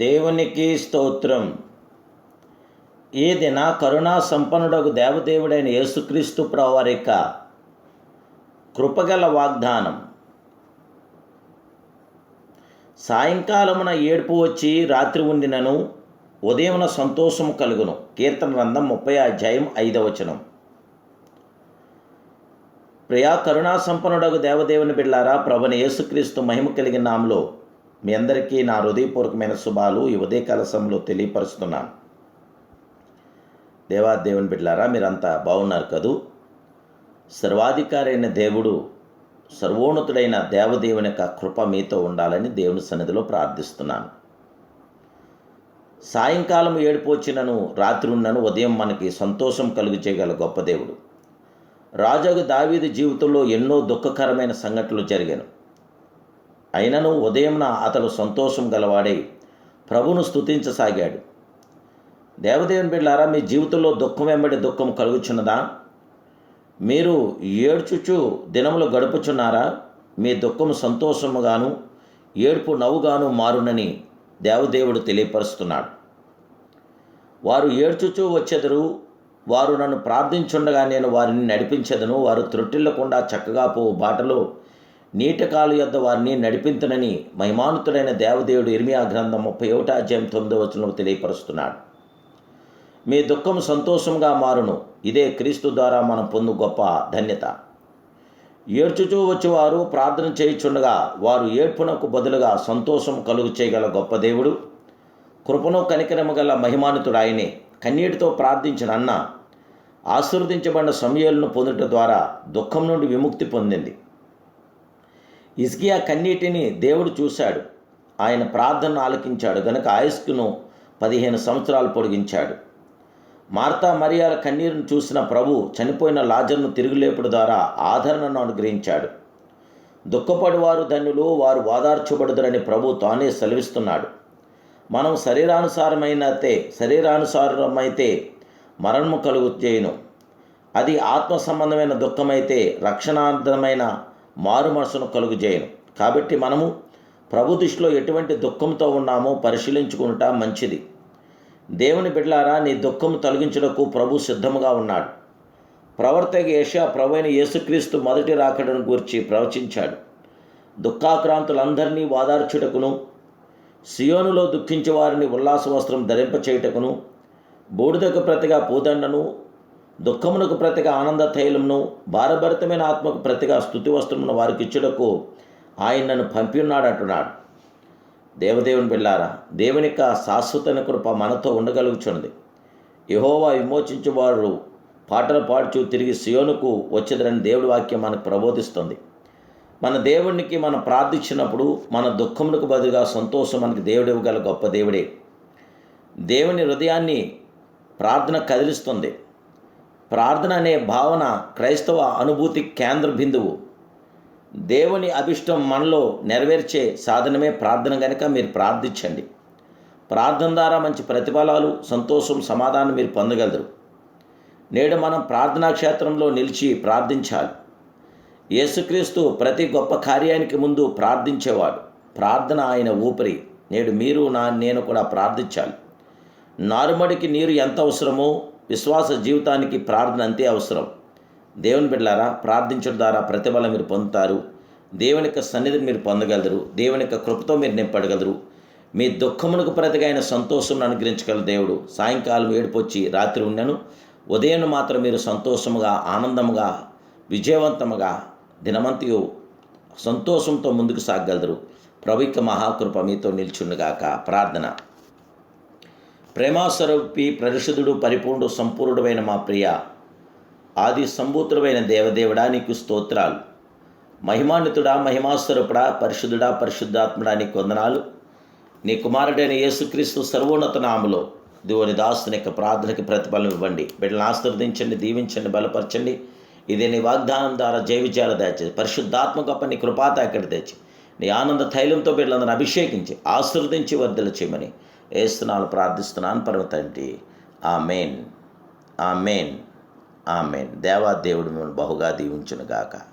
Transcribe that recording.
దేవునికి స్తోత్రం. ఈ దిన కరుణా సంపన్నుడకు దేవదేవుడైన యేసుక్రీస్తు ప్రవారి కృపగల వాగ్దానం. సాయంకాలమున ఏడుపు వచ్చి రాత్రి ఉండినను ఉదయమున సంతోషము కలుగును. కీర్తన గ్రంథం ముప్పై అధ్యాయం ఐదవచనం ప్రియా కరుణా సంపన్నుడకు దేవదేవుని బిళ్ళారా ప్రభుని యేసుక్రీస్తు మహిమ కలిగిన నామలో మీ అందరికీ నా హృదయపూర్వకమైన శుభాలు ఈ ఉదయకాల సమయంలో తెలియపరుస్తున్నాను. దేవా దేవుని మీరంతా బాగున్నారు కదూ? సర్వాధికారి అయిన దేవుడు సర్వోన్నతుడైన దేవదేవుని యొక్క కృప మీతో ఉండాలని దేవుని సన్నిధిలో ప్రార్థిస్తున్నాను. సాయంకాలం ఏడుపు వచ్చినను రాత్రి ఉన్నను ఉదయం మనకి సంతోషం కలుగు చేయగల గొప్ప దేవుడు. రాజాకు దావీది జీవితంలో ఎన్నో దుఃఖకరమైన సంఘటనలు జరిగాను. అయినను ఉదయంన అతడు సంతోషం గలవాడై ప్రభును స్తుతించసాగాడు. దేవదేవుని బిడ్డారా మీ జీవితంలో దుఃఖం వెంబడి దుఃఖం కలుగుచున్నదా? మీరు ఏడ్చుచు దినములు గడుపుచున్నారా? మీ దుఃఖము సంతోషముగాను ఏడుపు నవ్వుగాను మారునని దేవదేవుడు తెలియపరుస్తున్నాడు. వారు ఏడ్చుచూ వచ్చెదరు వారు నన్ను ప్రార్థించుండగా నేను వారిని నడిపించదను వారు త్రొట్టిల్లకుండా చక్కగా పో బాటలో నీటి కాలు యొద్ద వారిని నడిపించనని మహిమానుతుడైన దేవదేవుడు ఇర్మియా గ్రంథం ముప్పై ఒకటి అధ్యాయం తొమ్మిదో వచనంలో తెలియపరుస్తున్నాడు. మీ దుఃఖం సంతోషంగా మారును. ఇదే క్రీస్తు ద్వారా మనం పొందు గొప్ప ధన్యత. ఏడ్చుచూ వచ్చేవారు ప్రార్థన చేయుచుండగా వారు ఏడ్పునకు బదులుగా సంతోషం కలుగు చేయగల గొప్ప దేవుడు. కృపను కనికరము గల మహిమానుతుడు ఆయనే. కన్నీటితో ప్రార్థించిన అన్న ఆశీర్వదించబడిన సమయాలను పొందుట ద్వారా దుఃఖం నుండి విముక్తి పొందింది. ఇస్కియా కన్నీటిని దేవుడు చూశాడు. ఆయన ప్రార్థనను ఆలకించాడు. గనుక ఆయుష్కును పదిహేను సంవత్సరాలు పొడిగించాడు. మార్తా మరియాల కన్నీరును చూసిన ప్రభు చనిపోయిన లాజర్ను తిరుగులేపుడు ద్వారా ఆదరణను అనుగ్రహించాడు. దుఃఖపడివారు ధన్యులు వారు వాదార్చబడుదురని ప్రభు తానే సెలవిస్తున్నాడు. మనం శరీరానుసారమైనతే శరీరానుసారమైతే మరణము కలుగు చేయను అది ఆత్మ సంబంధమైన దుఃఖమైతే రక్షణార్థమైన మారు మనసును కలుగు చేయను. కాబట్టి మనము ప్రభు దృష్టిలో ఎటువంటి దుఃఖంతో ఉన్నామో పరిశీలించుకుంటా మంచిది. దేవుని బిడ్లారా నీ దుఃఖం తొలగించుటకు ప్రభు సిద్ధముగా ఉన్నాడు. ప్రవర్తక ఏషియా ప్రభు అయిన యేసుక్రీస్తు మొదటి రాకడను గూర్చి ప్రవచించాడు. దుఃఖాక్రాంతులందరినీ వాదార్చుటకును సియోనులో దుఃఖించే వారిని ఉల్లాస వస్త్రం ధరింపచేయుటకును బూడిదకు ప్రతిగా పూదండను దుఃఖమునకు ప్రతిగా ఆనంద తైలమును భారభరితమైన ఆత్మకు ప్రతిగా స్థుతి వస్త్రమును వారికి ఇచ్చుటకు ఆయన నన్ను పంపిన్నాడు అంటున్నాడు. దేవదేవుని పిల్లారా దేవుని యొక్క శాశ్వతన కృప మనతో ఉండగలుగుచున్నది. యహోవా విమోచించువారు పాటలు పాడుచు తిరిగి సియోనుకు వచ్చేదరని దేవుడి వాక్యం మనకు ప్రబోధిస్తుంది. మన దేవునికి మనం ప్రార్థించినప్పుడు మన దుఃఖమునకు బదులుగా సంతోషం మనకి దేవుడు ఇవ్వగల గొప్ప దేవుడే. దేవుని హృదయాన్ని ప్రార్థన కదిలిస్తుంది. ప్రార్థన అనే భావన క్రైస్తవ అనుభూతి కేంద్ర బిందువు. దేవుని అభిష్టం మనలో నెరవేర్చే సాధనమే ప్రార్థన కనుక మీరు ప్రార్థించండి. ప్రార్థన ద్వారా మంచి ప్రతిఫలాలు సంతోషం సమాధానం మీరు పొందగలరు. నేడు మనం ప్రార్థనా క్షేత్రంలో నిలిచి ప్రార్థించాలి. యేసుక్రీస్తు ప్రతి గొప్ప కార్యానికి ముందు ప్రార్థించేవాడు. ప్రార్థన ఆయన ఊపిరి. నేడు మీరు నా నేను కూడా ప్రార్థించాలి. నారుమడికి నీరు ఎంత అవసరమో విశ్వాస జీవితానికి ప్రార్థన అంతే అవసరం. దేవుని బిడ్డలారా ప్రార్థించడం ద్వారా ప్రతిఫలం మీరు పొందుతారు. దేవుని యొక్క సన్నిధిని మీరు పొందగలరు. దేవుని యొక్క కృపతో మీరు నింపడగలరు మీ దుఃఖమునకు ప్రతిగైన సంతోషం అనుగ్రహించగల దేవుడు. సాయంకాలం ఏడుపొచ్చి రాత్రి ఉండను. ఉదయం మాత్రం మీరు సంతోషముగా ఆనందముగా విజయవంతముగా దినమంతయు సంతోషంతో ముందుకు సాగగలరు. ప్రవిక మహాకృప మీతో నిల్చుండుగాక. ప్రార్థన. ప్రేమాస్వరూపి పరిశుద్ధుడు పరిపూర్ణుడు సంపూర్ణుడైన మా ప్రియ ఆది సంభూతుడమైన దేవదేవుడా నీకు స్తోత్రాలు. మహిమాన్వితుడా మహిమాస్వరూపుడా పరిశుద్ధుడా పరిశుద్ధాత్ముడా నీకు వందనాలు. నీ కుమారుడైన యేసుక్రీస్తు సర్వోన్నత నామలో దేవుని దాస్తుని యొక్క ప్రార్థనకి ప్రతిఫలం ఇవ్వండి. బిడ్డలను ఆశీర్వదించండి దీవించండి బలపరచండి. ఇదే నీ వాగ్దానం ద్వారా జయ విజయాలు పరిశుద్ధాత్మ గొప్ప నీ కృపాత అక్కడ తెచ్చి నీ ఆనంద తైలంతో బిడ్డలందరూ అభిషేకించి ఆశీర్వదించి వర్ధలు చేయమని వేస్తున్నాను ప్రార్థిస్తున్నాను పరమ తండ్రి. ఆ మెయిన్ ఆ మెయిన్ ఆమెన్. దేవా దేవుడు మిమ్మల్ని బహుగా దీవించునుగాక.